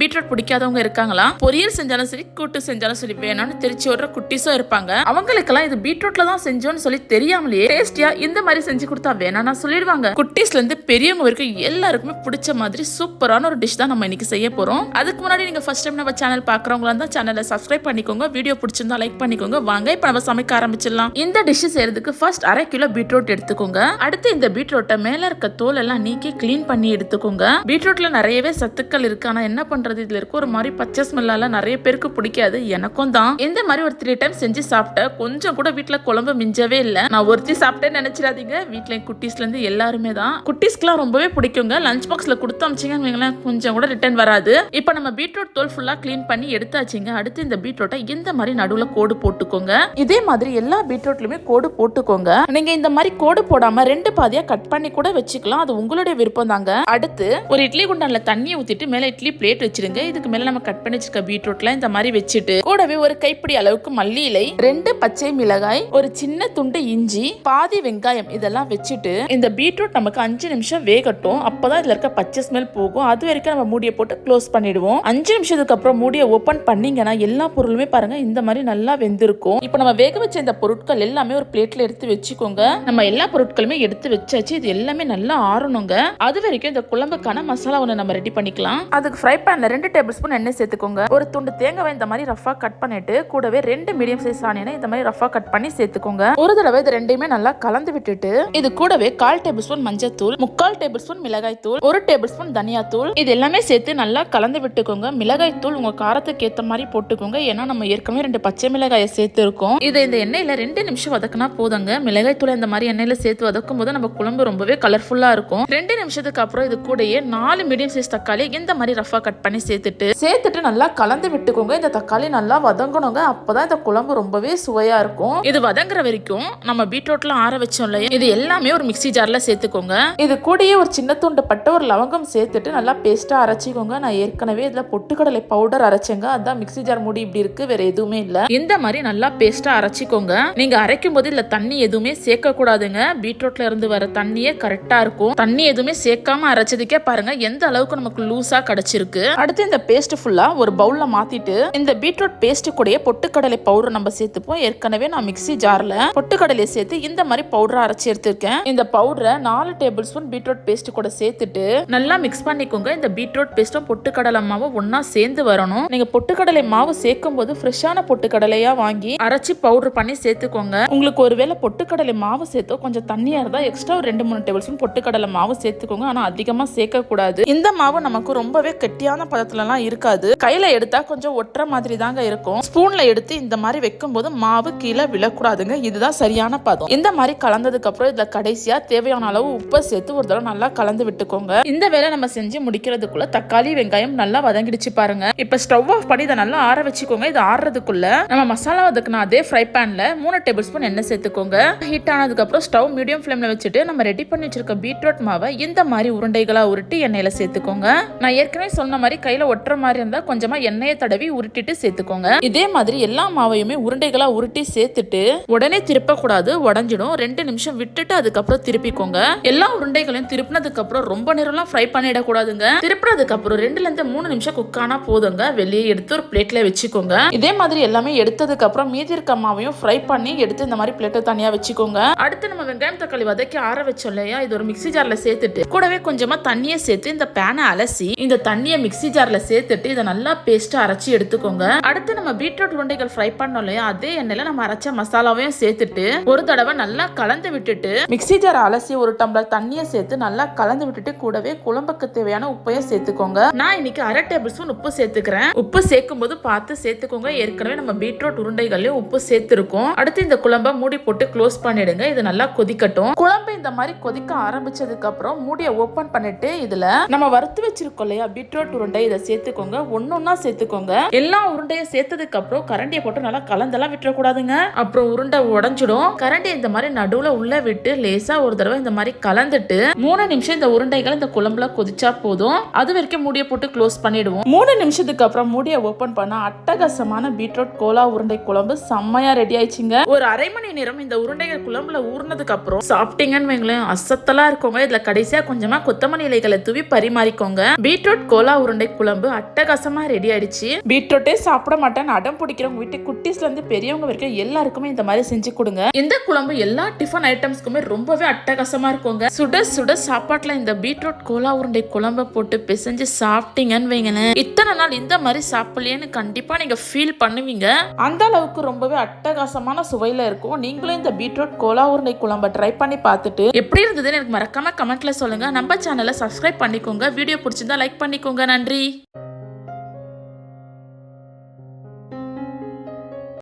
Beetroot பிடிக்காதவங்க இருக்காங்களா? பொரியல் செஞ்சாலும் சரி கூட்டு செஞ்சாலும் சரி வேணும்னு தெரிச்சு விடுற குட்டிஸும் இருப்பாங்க. அவங்களுக்கெல்லாம் இது பீட்ரூட்ல தான் செஞ்சோம்னு சொல்லி தெரியாமலேயே டேஸ்டியா இந்த மாதிரி செஞ்சு கொடுத்தா வேணாம்னா சொல்லிடுவாங்க. குட்டீஸ்ல இருந்து பெரியவங்க வரைக்கும் எல்லாருக்குமே பிடிச்ச மாதிரி சூப்பரான ஒரு டிஷ் தான் நம்ம இன்னைக்கு செய்ய போறோம். அதுக்கு முன்னாடி நீங்க ஃபர்ஸ்ட் டைம் நம்ம சேனல் பாக்குறவங்களா இருந்தா சேனலை சப்ஸ்கிரைப் பண்ணிக்கோங்க. வீடியோ பிடிச்சிருந்தா லைக் பண்ணிக்கோங்க. வாங்க இப்ப நம்ம சமைக்க ஆரம்பிச்சிடலாம். இந்த டிஷ் செய்யறதுக்கு ஃபர்ஸ்ட் அரை கிலோ பீட்ரூட் எடுத்துக்கோங்க. அடுத்து இந்த பீட்ரூட்டை மேல இருக்க தோல் எல்லாம் நீக்கி கிளீன் பண்ணி எடுத்துக்கோங்க. பீட்ரூட்ல நிறையவே சத்துக்கள் இருக்கு. ஆனா என்ன பண்றது இதுல இருக்க ஒரு மாதிரி பச்சை ஸ்மெல்லால நிறைய பேருக்கு பிடிக்காது எனக்கும் தான். இந்த மாதிரி ஒரு த்ரீ டைம் செஞ்சு சாப்பிட்டேன் கொஞ்சம் கூட வீட்ல குழம்பு மிஞ்சவே இல்ல. நான் ஒருத்தி சாப்பிட்டேன்னு நினைச்சிடாதீங்க. வீட்டில் என் குட்டீஸ்ல இருந்து எல்லாருமே தான். குட்டீஸ்க்குலாம் ரொம்பவே பிடிக்குங்க. லஞ்ச் பாக்ஸ்ல கொடுத்து அமிச்சிங்கன்னு வைங்களேன் கொஞ்சம் கூட ரிட்டர்ன் வராது. இப்போ நம்ம பீட்ரூட் தோல் ஃபுல்லா க்ளீன் பண்ணி எடுத்தாச்சுங்க. அடுத்து இந்த பீட்ரூட்டை இந்த மாதிரி நடுவுல கோடு போட்டுக்கோங்க. இதே மாதிரி எல்லா பீட்ரூட்லயுமே கோடு போட்டுக்கோங்க. நீங்க இந்த மாதிரி கோடு போடாம ரெண்டு பாதியா கட் பண்ணி கூட வச்சுக்கலாம். அது உங்களுடைய விருப்பம் தாங்க. அடுத்து ஒரு இட்லி குண்டான்ல தண்ணியை ஊத்திட்டு மேல இட்லி பிளேட் வச்சிருங்க. இதுக்கு மேல நம்ம கட் பண்ணி வச்சிருக்க பீட்ரூட்ல இந்த மாதிரி வச்சுட்டு கூடவே ஒரு கைப்பிடி அளவுக்கு மல்லி இலை ரெண்டு பச்சை மிளகாய் ஒரு சின்ன துண்டு இஞ்சி பாதி வெங்காயம் இதெல்லாம் வச்சுட்டு இந்த பீட்ரூட் நமக்கு அஞ்சு நிமிஷம் வேகட்டும். அப்பதான் இதுல இருக்க பச்சை ஸ்மெல் போகும். அது வரைக்கும் நம்ம மூடியை போட்டு க்ளோஸ் பண்ணிடுவோம். அஞ்சு நிமிஷத்துக்கு அப்புறம் மூடியை ஓபன் பண்ணீங்கன்னா எல்லா பொருளுமே பாருங்க இந்த மாதிரி நல்லா வெந்திருக்கும். இப்போ நம்ம வேக வச்ச இந்த பொருட்கள் எல்லாமே ஒரு பிளேட்ல எடுத்து வச்சுக்கோங்க. நம்ம எல்லா பொருட்களுமே எடுத்து வச்சாச்சு. இது எல்லாமே நல்லா ஆறணுங்க. அது வரைக்கும் இந்த குழம்புக்கான மசாலா ஒன்று நம்ம ரெடி பண்ணிக்கலாம். அதுக்கு ஃப்ரை பேன்ல ரெண்டு டேபிள் ஸ்பூன் எண்ணெய் சேர்த்துக்கோங்க. ஒரு துண்டு தேங்காய் இந்த மாதிரி ரஃபா கட் பண்ணிட்டு கூடவே ரெண்டு மீடியம் சைஸ் ஆனியனை இந்த மாதிரி ரஃபா கட் பண்ணி சேர்த்துக்கோங்க. ஒரு தடவை இது ரெண்டையுமே நல்லா கலந்து விட்டுட்டு இது கூடவே கால் டேபிள் ஸ்பூன் மஞ்சள் தூள் முக்கால் டேபிள் ஸ்பூன் மிளகாய் தூள் ஒரு டேபிள் ஸ்பூன் தனியா தூள். இது எல்லாமே சேர்த்து நல்லா கலந்து விட்டுக்கோங்க. மிளகாய் தூள் உங்க காரத்துக்கு ஏத்த மாதிரி போட்டுக்கோங்க. ஏன்னா நம்ம ஏற்கனவே ரெண்டு பச்சை மிளகாயை சேர்த்து இருக்கோம் இந்த எண்ணெயில ரெண்டு நிமிஷம் வதக்குனா போதுங்க. மிளகாய் தூள் இந்த மாதிரி எண்ணெயில சேர்த்து வதக்கும் போது நம்ம குழம்பு ரொம்பவே கலர்ஃபுல்லா இருக்கும். ரெண்டு நிமிஷத்துக்கு அப்புறம் இது கூடயே நாலு மீடியம் சைஸ் தக்காளி இந்த மாதிரி ரஃபா கட் பண்ணி சேர்த்துட்டு சேர்த்துட்டு நல்லா கலந்து விட்டுக்கோங்க. இந்த தக்காளி நல்லா வதங்கணுங்க. அப்பதான் இந்த குழம்பு ரொம்பவே சுவையா இருக்கும். இது வதங்குற வரைக்கும் நம்ம பீட்ரூட்லாம் ஆற வச்சோம் இல்லையா? இது எல்லாமே ஒரு மிக்ஸி ஜார்ல சேர்த்துக்கோங்க. இது கூடயே ஒரு சின்ன துண்டு பட்ட ஒரு லவங்கம் சேர்த்துட்டு நல்லா பேஸ்டா அரைச்சிக்கோங்க. நான் ஏற்கனவே இதுல பொட்டுக்கடலை பவுடர் அரைச்சேங்க. அதான் மிக்ஸி ஜார் மூடி இப்படி இருக்கு. வேற எதுவுமே இல்ல. இந்த மாதிரி நல்லா பேஸ்டா அரைச்சிக்கோங்க. நீங்க அரைக்கும் போது இதுல தண்ணி எதுவுமே சேர்க்க கூடாதுங்க பீட்ரூட்ல இருந்து வர தண்ணியே கரெக்டா இருக்கும். தண்ணி எதுவுமே சேர்க்காம அரைச்சதுக்கே பாருங்க எந்த அளவுக்கு நமக்கு லூசா கிடைச்சிருக்கு. அடுத்து இந்த பேஸ்ட் ஃபுல்லாக ஒரு பவுலில் மாற்றிட்டு இந்த பீட்ரூட் பேஸ்ட் கூடயே பொட்டுக்கடலை பவுடர் நம்ம சேர்த்துப்போம். ஏற்கனவே நான் மிக்ஸி ஜாரில் பொட்டுக்கடலையை சேர்த்து இந்த மாதிரி பவுடரை அரைச்சி எடுத்திருக்கேன். இந்த பவுடரை நாலு டேபிள் ஸ்பூன் பீட்ரூட் பேஸ்ட் கூட சேர்த்துட்டு நல்லா மிக்ஸ் பண்ணிக்கோங்க. இந்த பீட்ரூட் பேஸ்ட்டும் பொட்டுக்கடலை மாவும் ஒன்றா சேர்ந்து வரணும். நீங்கள் பொட்டுக்கடலை மாவு சேர்க்கும் போது ஃப்ரெஷ்ஷான பொட்டுக்கடலையா வாங்கி அரைச்சி பவுடர் பண்ணி சேர்த்துக்கோங்க. உங்களுக்கு ஒருவேளை பொட்டுக்கடலை மாவு சேர்த்தோ கொஞ்சம் தண்ணியா இருந்தா எக்ஸ்ட்ரா ஒரு ரெண்டு மூணு டேபிள் ஸ்பூன் பொட்டுக்கடலை மாவு சேர்த்துக்கோங்க. ஆனா அதிகமா சேர்க்க கூடாது இந்த மாவு நமக்கு ரொம்பவே கெட்டியான பதத்துலலாம் இருக்காது. கையில எடுத்தா கொஞ்சம் ஒட்டுற மாதிரி தாங்க இருக்கும். ஸ்பூன்ல எடுத்து இந்த மாதிரி வைக்கும் போது மாவு கீழே விழக்கூடாதுங்க. இதுதான் சரியான பதம். இந்த மாதிரி கலந்ததுக்கு அப்புறம் இதுல கடைசியா தேவையான அளவு உப்பை சேர்த்து ஒரு தடவை நல்லா கலந்து விட்டுக்கோங்க. இந்த வேலை நம்ம செஞ்சு முடிக்கிறதுக்குள்ள தக்காளி வெங்காயம் நல்லா வதங்கிடுச்சு பாருங்க. இப்ப ஸ்டவ் ஆஃப் பண்ணி இதை நல்லா ஆற வச்சுக்கோங்க. இது ஆறுறதுக்குள்ள நம்ம மசாலா வதக்கின அதே ஃப்ரை பேன்ல மூணு டேபிள் ஸ்பூன் எண்ணெய் சேர்த்துக்கோங்க. ஹீட் ஆனதுக்கு அப்புறம் ஸ்டவ் மீடியம் ஃப்ளேமில் வச்சுட்டு நம்ம ரெடி பண்ணி வச்சிருக்க பீட்ரூட் மாவை இந்த மாதிரி உருண்டைகளா உருட்டி எண்ணெயில சேர்த்துக்கோங்க. நான் ஏற்கனவே சொன்ன மாதிரி கையில ஒட்டுற மாதிரி இருந்தா கொஞ்சமா எண்ணெயை தடவி உருட்டிட்டு சேர்த்துக்கோங்க. இதே மாதிரி எல்லா மாவையுமே உருண்டைகளா உருட்டி சேர்த்துட்டு உடனே திருப்ப கூடாது உடஞ்சிடும். ரெண்டு நிமிஷம் விட்டுட்டு அதுக்கப்புறம் திருப்பிக்கோங்க. எல்லா உருண்டைகளையும் திருப்பினதுக்கு அப்புறம் ரொம்ப நேரம்லாம் ஃப்ரை பண்ணிடக்கூடாதுங்க. திருப்பினதுக்கு அப்புறம் ரெண்டுல இருந்து மூணு நிமிஷம் குக் ஆனா போதுங்க. வெளியே எடுத்து ஒரு பிளேட்ல வச்சுக்கோங்க. இதே மாதிரி எல்லாமே எடுத்ததுக்கு அப்புறம் மீதி இருக்க மாவையும் ஃப்ரை பண்ணி எடுத்து இந்த மாதிரி பிளேட்டை தனியா வச்சுக்கோங்க. அடுத்து நம்ம வெங்காயம் தக்காளி வதக்கி ஆற வச்சோம் இல்லையா? இது ஒரு மிக்சி ஜார்ல சேர்த்துட்டு கூடவே கொஞ்சமா தண்ணியை சேர்த்து இந்த பேனை அலசி இந்த தண்ணியை மிக்ஸி ஜாரில் சேர்த்துட்டு இதை நல்லா பேஸ்ட்டாக அரைச்சி எடுத்துக்கோங்க. அடுத்து நம்ம பீட்ரூட் உருண்டைகள் ஃப்ரை பண்ணோம் இல்லையா? அதே எண்ணெயில் நம்ம அரைச்ச மசாலாவையும் சேர்த்துட்டு ஒரு தடவை நல்லா கலந்து விட்டுட்டு மிக்ஸி ஜார் அலசி ஒரு டம்ளர் தண்ணியை சேர்த்து நல்லா கலந்து விட்டுட்டு கூடவே குழம்புக்கு தேவையான உப்பையும் சேர்த்துக்கோங்க. நான் இன்னைக்கு அரை டேபிள் ஸ்பூன் உப்பு சேர்த்துக்கிறேன். உப்பு சேர்க்கும் போது பார்த்து சேர்த்துக்கோங்க. ஏற்கனவே நம்ம பீட்ரூட் உருண்டைகள்லயும் உப்பு சேர்த்துருக்கோம். அடுத்து இந்த குழம்ப மூடி போட்டு க்ளோஸ் பண்ணிடுங்க. இது நல்லா கொதிக்கட்டும். குழம்பு இந்த மாதிரி கொதிக்க ஆரம்பிச்சதுக்கு அப்புறம் மூடியை ஓபன் பண்ணிட்டு இதுல நம்ம வறுத்து வச்சிருக்கோம் இல்லையா? பீட்ரூட் உருண்டை இதை சேர்த்துக்கோங்க. ஒன்னொன்னா சேர்த்துக்கோங்க. எல்லா உருண்டையும் சேர்த்ததுக்கு அப்புறம் கரண்டியை போட்டு நல்லா கலந்தெல்லாம் விட்டுறக்கூடாதுங்க. அப்புறம் உருண்டை உடஞ்சிடும். கரண்டி இந்த மாதிரி நடுவுல உள்ள விட்டு லேசா ஒரு தடவை இந்த மாதிரி கலந்துட்டு மூணு நிமிஷம் இந்த உருண்டைகள் இந்த குழம்புல கொதிச்சா போதும். அது வரைக்கும் மூடியை போட்டு க்ளோஸ் பண்ணிடுவோம். மூணு நிமிஷத்துக்கு அப்புறம் மூடியை ஓபன் பண்ண அட்டகாசமான பீட்ரூட் கோலா உருண்டை குழம்பு செம்மையா ரெடி ஆயிடுச்சுங்க. ஒரு அரை மணி நேரம் இந்த உருண்டைகள் குழம்புல ஊர்னதுக்கு அப்புறம் சாப்பிட்டீங்கன்னு வைங்களேன் அசத்தலா இருக்கோங்க. இதுல கடைசியா கொஞ்சமா கொத்தமல்லி இலைகளை தூவி பரிமாறிக்கோங்க. பீட்ரூட் கோலா உருண்டை உருண்டை குழம்பு அட்டகாசமா ரெடி ஆயிடுச்சு. பீட்ரூட்டே சாப்பிட மாட்டேன்னு அடம் பிடிக்கிறவங்க வீட்டு குட்டீஸ்ல இருந்து பெரியவங்க வரைக்கும் எல்லாருக்குமே இந்த மாதிரி செஞ்சு கொடுங்க. இந்த குழம்பு எல்லா டிஃபன் ஐட்டம்ஸ்க்குமே ரொம்பவே அட்டகாசமா இருக்குங்க. சுட சுட சாப்பாட்டுல இந்த பீட்ரூட் கோலா உருண்டை குழம்பை போட்டு பிசைஞ்சு சாப்பிட்டீங்கன்னு வைங்களேன். இத்தனை நாள் இந்த மாதிரி சாப்பிடலையேன்னு கண்டிப்பா நீங்க ஃபீல் பண்ணுவீங்க. அந்த அளவுக்கு ரொம்பவே அட்டகாசமான சுவையில இருக்கும். நீங்களும் இந்த பீட்ரூட் கோலா உருண்டை குழம்பை ட்ரை பண்ணி பார்த்துட்டு எப்படி இருந்ததுன்னு எனக்கு மறக்காம கமெண்ட்ல சொல்லுங்க. நம்ம சேனலை சப்ஸ்கிரைப் பண்ணிக்கோங்க. வீடியோ பிடிச்சிருந்தா லைக் பண்ணிக்கோங்க. நன்றி